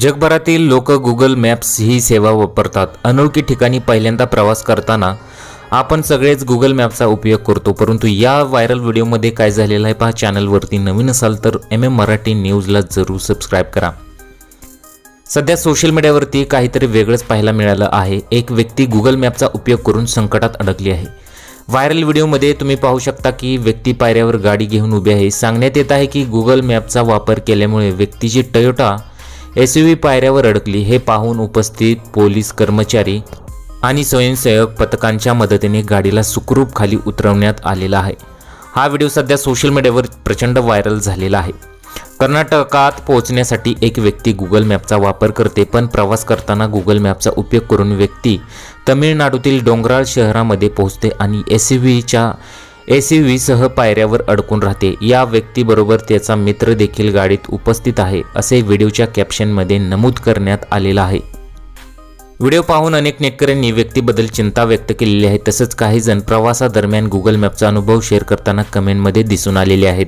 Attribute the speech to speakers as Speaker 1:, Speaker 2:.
Speaker 1: जगभरातील लोक Google maps ही सेवा वापरतात. अनोळखी ठिकाणी पहिल्यांदा प्रवास करताना आपण सगळेच गुगल मॅपचा उपयोग करतो. परंतु या व्हायरल व्हिडिओमध्ये काय झालेलं आहे पहा चॅनलवरती नवीन असाल तर एम एम मराठी न्यूजला जरूर सबस्क्राईब करा. सध्या सोशल मीडियावरती काहीतरी वेगळंच पाहायला मिळालं आहे. एक व्यक्ती गुगल मॅपचा उपयोग करून संकटात अडकली आहे. व्हायरल व्हिडिओमध्ये तुम्ही पाहू शकता की व्यक्ती पायऱ्यावर गाडी घेऊन उभी आहे. सांगण्यात येत आहे की गुगल मॅपचा वापर केल्यामुळे व्यक्तीची टयोटा एस यू व्ही पायऱ्यावर अडकली. हे पाहून उपस्थित पोलीस कर्मचारी आणि स्वयंसेवक पथकांच्या मदतीने गाडीला सुखरूप खाली उतरवण्यात आलेला आहे. हा व्हिडिओ सध्या सोशल मीडियावर प्रचंड व्हायरल झालेला आहे. कर्नाटकात पोहोचण्यासाठी एक व्यक्ती गुगल मॅपचा वापर करते पण प्रवास करताना गुगल मॅपचा उपयोग करून व्यक्ती तमिळनाडूतील डोंगराळ शहरामध्ये पोहोचते आणि एस यू व्हीच्या एस यू व्हीसह पायऱ्यावर अडकून राहते. या व्यक्तीबरोबर त्याचा मित्र देखील गाडीत उपस्थित आहे असे व्हिडिओच्या कॅप्शनमध्ये नमूद करण्यात आलेलं आहे. व्हिडिओ पाहून अनेक नेटकऱ्यांनी व्यक्तीबद्दल चिंता व्यक्त केलेली आहे तसंच काही जण प्रवासादरम्यान गुगल मॅपचा अनुभव शेअर करताना कमेंटमध्ये दिसून आलेले आहेत.